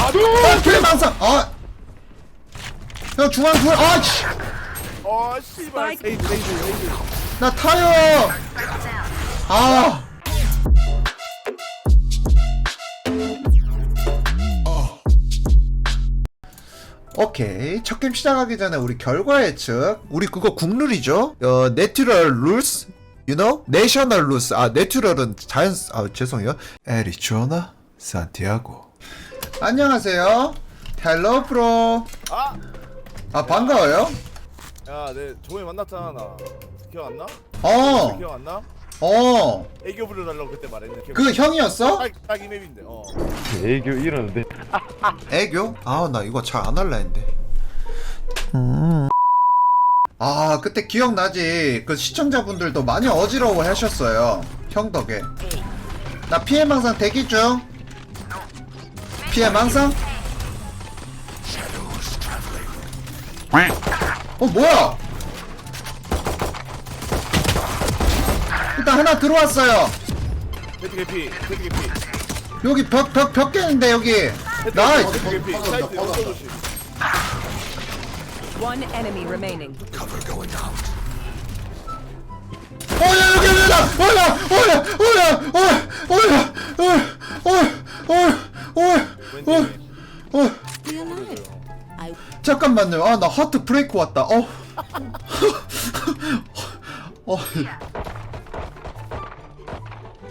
아, 피해 망상. 아. 야, 중앙 둘. 아, 씨. 어 씨발 레이드 레이드 레이드 나 타요. 아. 오케이 첫 게임 시작하기 전에 우리 결과 예측 우리 그거 국룰이죠 어 내추럴 룰스 you know 내셔널 룰스 아 내추럴은 자연 아 죄송해요 에리조나 산티아고 안녕하세요 헬로 프로 아! 아 반가워요 야 내 저번에 만났잖아 나 기억 안 나? 어어 기억 안 나? 어. 애교 부려달라고 그때 말했는데 기억 그 형이었어? 딱이 맵인데 어 애교 이러는데 애교? 아 나 이거 잘 안 할라 했는데 음. 아 그때 기억나지 그 시청자분들도 많이 어지러워 하셨어요 형 덕에 나 피해 망상 대기 중 피해 망상? 어 뭐야? 일단 하나 들어왔어요. 개피 개피. 여기 벽 벽 벽 깨는데 여기. 나이스. 배트 개피. 사이트 연서 조심 One enemy remaining. 어야 여기 여기다 어야 어야 어야 어야 어야 어야 어야 왼쪽 에어 잠깐만요 아 나 하트 브레이크 왔다 어 어.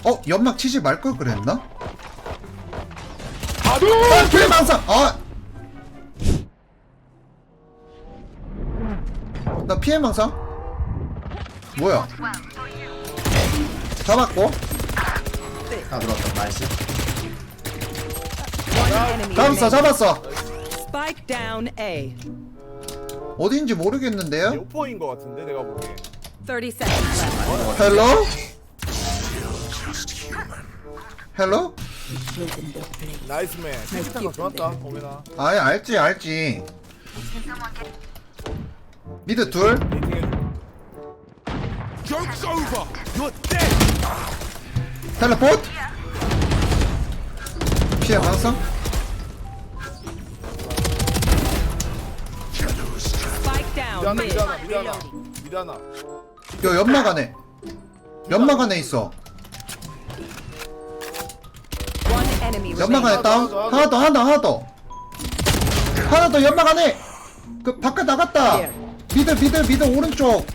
어 연막 치지 말 걸 그랬나? 아 피해 망상 아. 나 피해 망상? 뭐야? 잡았고 One enemy 잡았어. 잡았어 Spike down A. 어딘지 모르겠는데요? 오퍼인 거 같은데 내가 보기에 30 seconds left. 헬로? 헬로? 나이스맨 뭐 좋았다 오메나 아예 알지 알지 미드 둘 Joke's over! You're dead! 텔레포트 피해 방성 미안하 mid. 미안하 미안하 미안하 요 연막 안에. 연막 안에 있어. 연막. 안에 다운. 하나 더 하나 더. 하나 더 하나 더 연막 안에. 그 바깥 나갔다. 미드 미드 미드 오른쪽.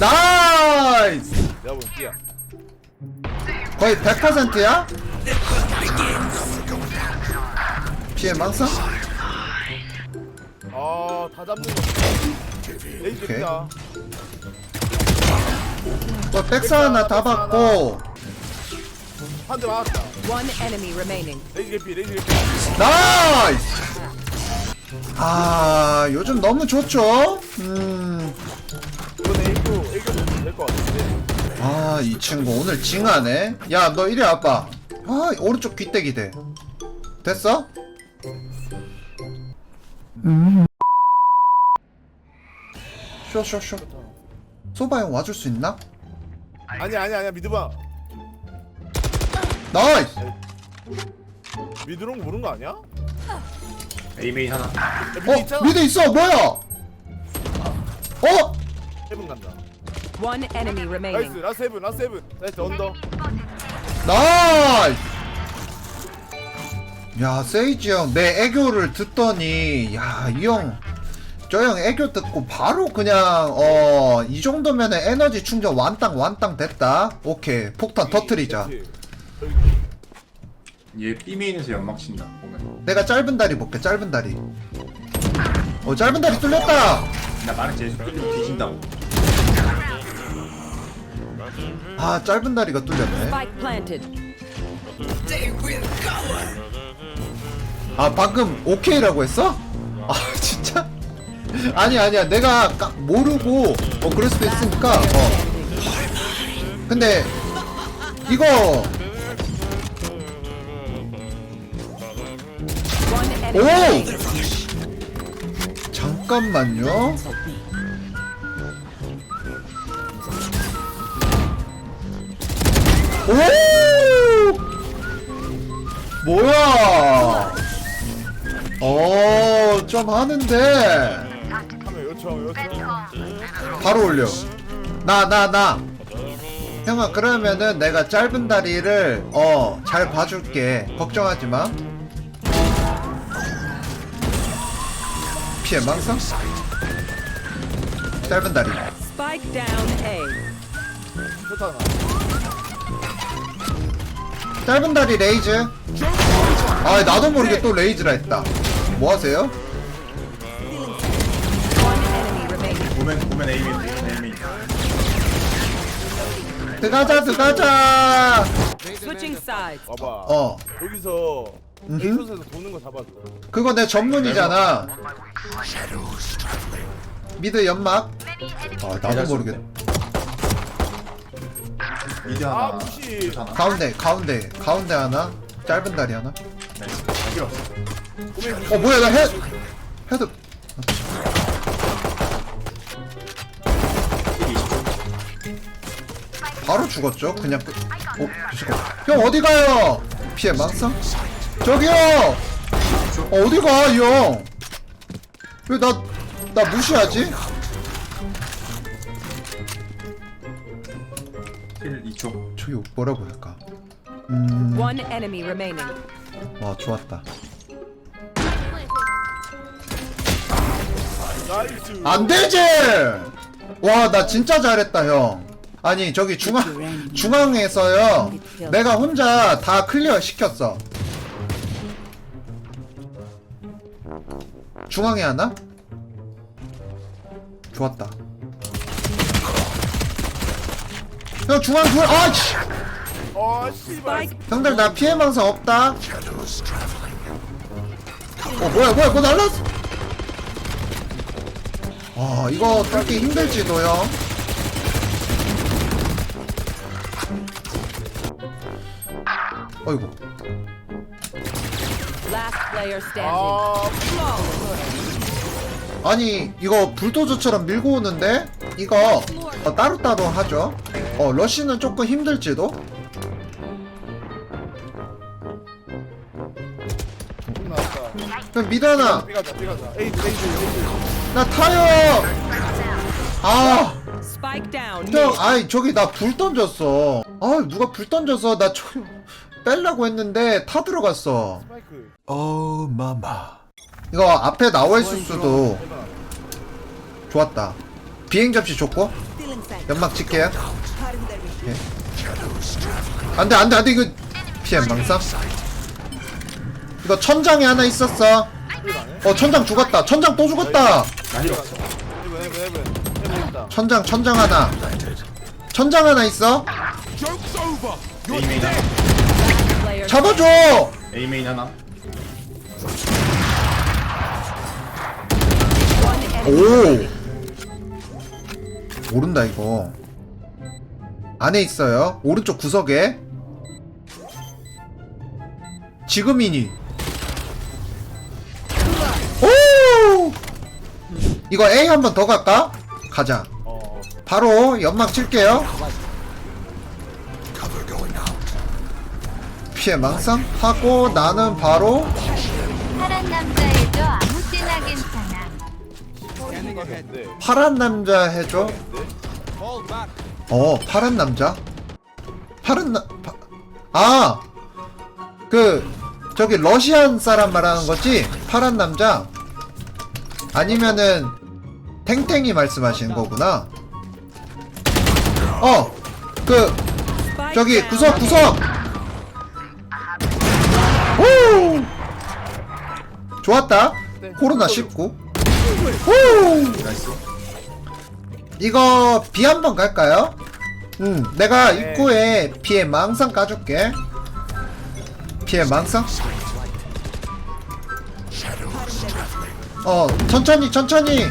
나이스. 내가 띠야 거의 100%야? 피해 망상? 아 다 잡는 거. 개피다 뭐 백사 하나 다 받고 한대 맞았다 One enemy remaining. 개피 개피 나이스! 아 요즘 너무 좋죠? 음, 이번에 애교 애교 될것 같은데 아이 친구 오늘 징하네. 야 너 이리 와봐. 아 오른쪽 귀때기 돼. 됐어? 쇼쇼쇼. 소바 형 와줄 수 있나? 아니야 아니야 아니야 믿어봐 나이스! 미드롱 모르는 거 아니야? 에이메인 하나 야, 미드 어 있잖아 미드 있어 뭐야? 어? 세븐 간다 One enemy 나이스 remaining. 라스 세븐 라스 세븐 나이스 언더 나이스! 야, 세이지 형, 내 애교를 듣더니, 야, 이 형, 저 형 애교 듣고 바로 그냥, 어, 이 정도면은 에너지 충전 완땅, 완땅 됐다. 오케이, 폭탄 터트리자. 얘 B메인에서 연막 친다 보면 내가 짧은 다리 볼게, 짧은 다리. 어, 짧은 다리 뚫렸다! 나 말했지 얘 뚫리면 뒤진다고 아, 짧은 다리가 뚫렸네. Spike planted. 아, 방금 오케이라고 했어? 아, 진짜? 아니, 아니야. 내가 까- 모르고, 어, 그럴 수도 있으니까, 어. 근데, 이거. 오! 잠깐만요. 오! 뭐야 하는데. 하면 요청 요청 바로 올려. 나 나 나. 형아 그러면은 내가 짧은 다리를 어 잘 봐줄게. 걱정하지 마. 피해 망상? 짧은 다리. Spike down A. 좋잖아 짧은 다리 레이즈? 아 나도 모르게 또 레이즈라 했다. 뭐 하세요? 보면 보면 에이메인 보면 에이메인 들어가자 들어가자. Switching sides. 와봐. 어. 여기서 음흠. 에이소스에서 도는 거 잡아줘. 그거 내 전문이잖아. 미드 연막. 아 나도 모르겠 미드 아 하나. 무시. 미드 하나 가운데 가운데 가운데 하나? 짧은 다리 하나? 필요 없어 무시 어 뭐야 나 헤, 헤드 바로 죽었죠? 그냥 끝. 어, 잠깐 형 어디 가요? 피해 망상? 저기요! 어, 어디 가형왜 나 나 무시하지? 힐 2초 저기 뭐라고 할까? One enemy remaining. 좋았다. 안 되지! 와, 나 진짜 잘했다, 형. 아니, 저기 중앙, 중앙에서요. 내가 혼자 다 클리어 시켰어. 중앙에 하나? 좋았다. 형, 중앙 둘, 아, 씨! 어 씨발 Spike 형들, 나 피해 망상 없다. 어, 뭐야, 뭐야, 그거 날랐어. 와, 이거 뚫기 힘들지도, 형. 어이구. last player standing. 아 아니, 이거 불도저처럼 밀고 오는데? 이거 어, 따로따로 하죠. 어, 러쉬는 조금 힘들지도? 나왔다 그럼 미드 하나. 삐가자 삐가자 에이드 에이드 에이드 나 타요! 아, Spike down. 형, mid. 아이, 저기 나 불 던졌어. 아, 누가 불 던져서 나 저, 뺄라고 했는데 타 들어갔어. 스파이크 어, 마마. 이거 앞에 나와 있을 수도 좋았다. 비행 접시 좋고 연막 칠게요. 예. 안돼 안돼 안돼 이거 피해 망상. 이거 천장에 하나 있었어. 어 천장 죽었다. 천장 또 죽었다. 있다 천장 천장 하나. 천장 하나 있어. Player 잡아줘. 에이메인 하나. 오. 모른다 이거. 안에 있어요. 오른쪽 구석에. 지금이니. 오! 이거 A 한 번 더 갈까? 가자. 어 바로 연막 칠게요. 피해 망상 하고 나는 바로 파란 남자애도 아무 때나 괜찮아. 파란 남자 해줘. 어, 파란 남자? 파란 나, 파, 아! 그, 저기 러시안 사람 말하는 거지? 파란 남자? 아니면은, 탱탱이 말씀하시는 거구나? 어! 그, 저기, 구석. 구석! 오! 좋았다. 코로나 19. 오! 나이스 이거 B 한번 갈까요? 응, 내가 입구에 B에 망상 까줄게. B에 망상? 어, 천천히, 천천히.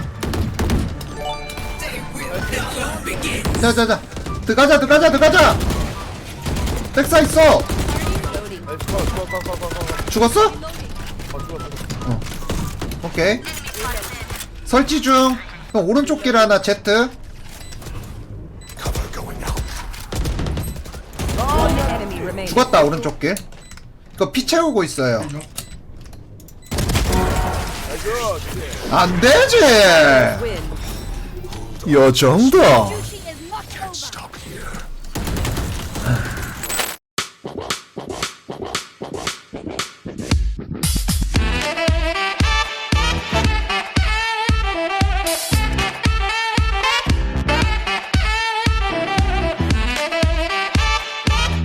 자, 자, 자. 들어가자, 들어가자, 들어가자. 백사 있어. 죽었어? 어 오케이. 설치 중. 형, 오른쪽 길 하나, remaining. 죽었다, 오른쪽 길. 그거 피 채우고 있어요. 안 되지! 요 정도.